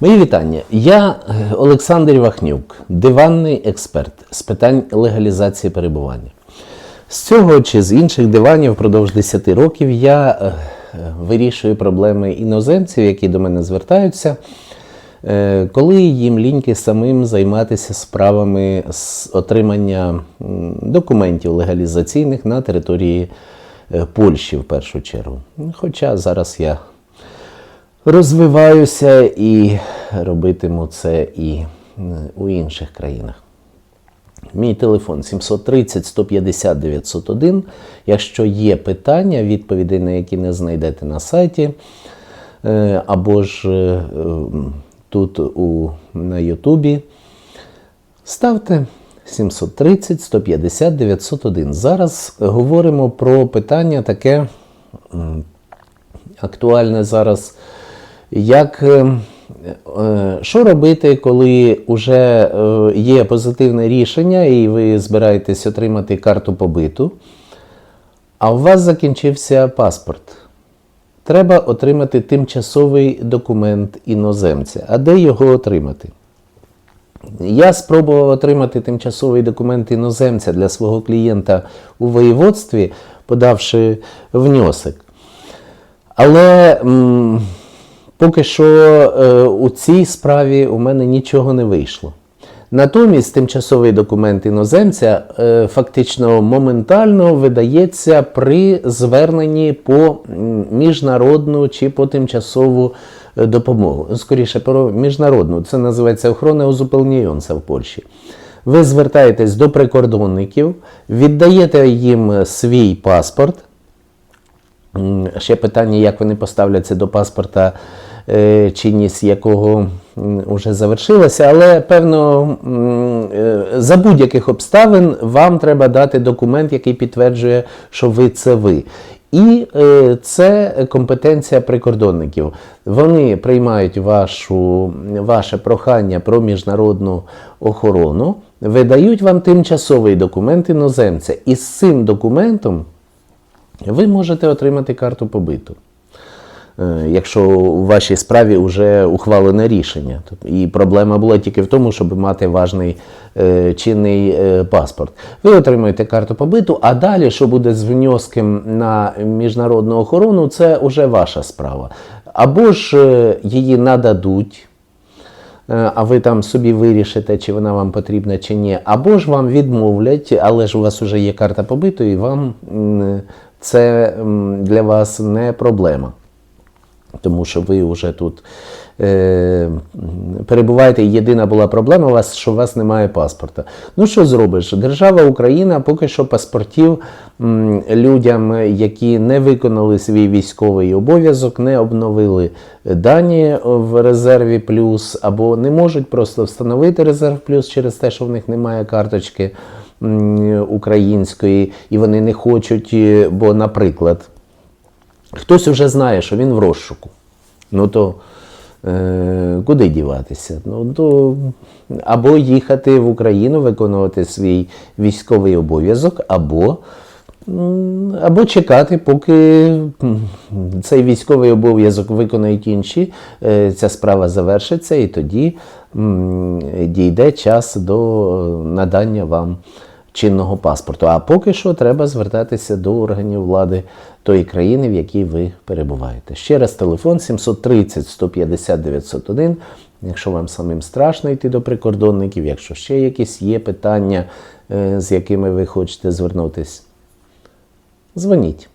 Мої вітання. Я е, Олександр Вахнюк, диванний експерт з питань легалізації перебування. З цього чи з інших диванів впродовж 10 років я е, е, вирішую проблеми іноземців, які до мене звертаються, коли їм ліньки самим займатися справами з отримання документів легалізаційних на території Польщі в першу чергу. Хоча зараз я розвиваюся і робитиму це і е, у інших країнах. Мій телефон 730 150 901. Якщо є питання, відповідей на які не знайдете на сайті, е, або ж е, тут у, на Ютубі, ставте 730 150 901. Зараз говоримо про питання таке актуальне зараз. Як е, е, що робити, коли вже е, є позитивне рішення, і ви збираєтесь отримати карту побиту, а у вас закінчився паспорт? Треба отримати тимчасовий документ іноземця. А де його отримати? Я спробував отримати тимчасовий документ іноземця для свого клієнта у воєводстві, подавши внесок. Але м, поки що е, у цій справі у мене нічого не вийшло. Натомість тимчасовий документ іноземця е, фактично моментально видається при зверненні по міжнародну чи по тимчасову е, допомогу. Скоріше про міжнародну. Це називається охорона узупелніонця в Польщі. Ви звертаєтесь до прикордонників, віддаєте їм свій паспорт. Ще питання, як вони поставляться до паспорта, чинність якого м, уже завершилася, але певно е, за будь-яких обставин вам треба дати документ, який підтверджує, що ви це ви. І е, це компетенція прикордонників. Вони приймають вашу, ваше прохання про міжнародну охорону, видають вам тимчасовий документ іноземця. І з цим документом ви можете отримати карту побиту. Е, Якщо у вашій справі вже ухвалене рішення. Тобто, І проблема була тільки в тому, щоб мати важний е, чинний е, паспорт. Ви отримуєте карту побиту, а далі, що буде з внеском на міжнародну охорону, це вже ваша справа. Або ж її нададуть, а ви там собі вирішите, чи вона вам потрібна, чи ні. Або ж вам відмовлять, але ж у вас вже є карта побиту, і вам це для вас не проблема. Тому що ви вже тут е, перебуваєте. Єдина була проблема у вас, що у вас немає паспорта. Ну що зробиш? Держава Україна поки що паспортів м, людям, які не виконали свій військовий обов'язок, не обновили дані в резерві плюс, або не можуть просто встановити резерв плюс через те, що в них немає карточки м, української, і вони не хочуть, е, бо, наприклад, Хтось вже знає, що він в розшуку. Ну то е, куди діватися? Ну, то, або їхати в Україну, виконувати свій військовий обов'язок, або, або чекати, поки цей військовий обов'язок виконають інші, е, ця справа завершиться, і тоді дійде час до надання вам чинного паспорту. А поки що треба звертатися до органів влади тої країни, в якій ви перебуваєте. Ще раз телефон 730 150 901. Якщо вам самим страшно йти до прикордонників, якщо ще якісь є питання, е, з якими ви хочете звернутися, дзвоніть.